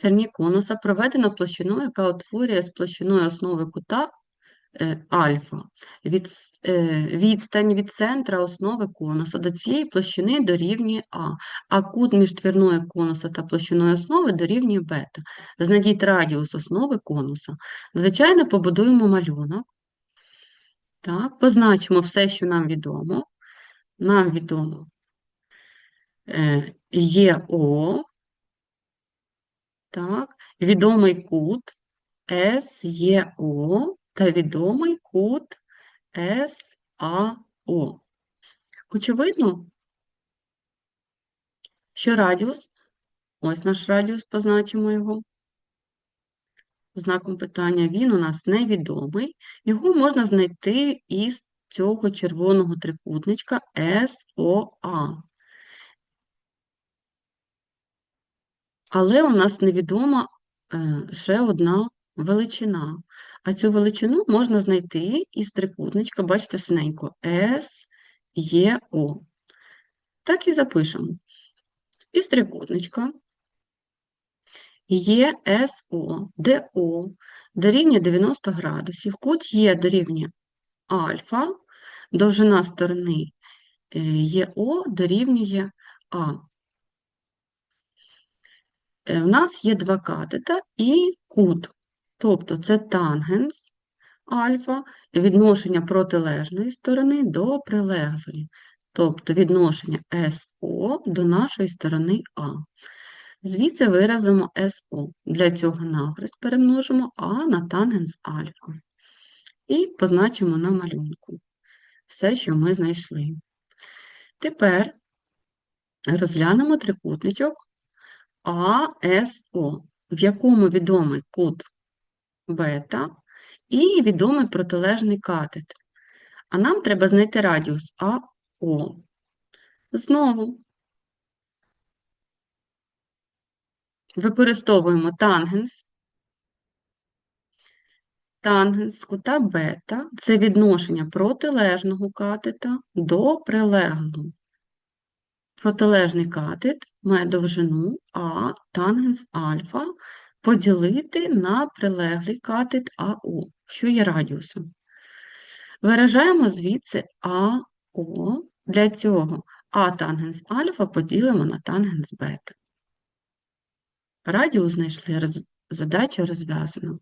стороні конуса проведена площиною, яка утворює з площиною основи кута е, альфа. Від, е, відстань від центра основи конуса до цієї площини дорівнює А, а кут між твірною конуса та площиною основи дорівнює бета. Знайдіть радіус основи конуса. Звичайно, побудуємо малюнок. Так, позначимо все, що нам відомо. Нам відомо е, ЄО, так, відомий кут СЄО та відомий кут САО. Очевидно, що радіус, ось наш радіус, позначимо його знаком питання, він у нас невідомий. Його можна знайти із цього червоного трикутничка СОА. Але у нас невідома е, ще одна величина. А цю величину можна знайти із трикутничка, бачите, синенько, СЄО. Так і запишемо. Із трикутничка ЄСО, ДО дорівнює 90 градусів, кут Є дорівнює альфа, довжина сторони е, ЄО дорівнює А. Е, У нас є два катета і кут, тобто це тангенс альфа, відношення протилежної сторони до прилеглої, тобто відношення СО до нашої сторони А. Звідси виразимо СО. Для цього навхрест перемножимо А на тангенс альфа. І позначимо на малюнку все, що ми знайшли. Тепер розглянемо трикутничок АСО, в якому відомий кут бета і відомий протилежний катет. А нам треба знайти радіус АО. Знову використовуємо тангенс. Тангенс кута бета – це відношення протилежного катета до прилеглого. Протилежний катет має довжину А, тангенс альфа, поділити на прилеглий катет АО, що є радіусом. Виражаємо звідси АО. Для цього А тангенс альфа поділимо на тангенс бета. Радіус знайшли, задача розв'язана.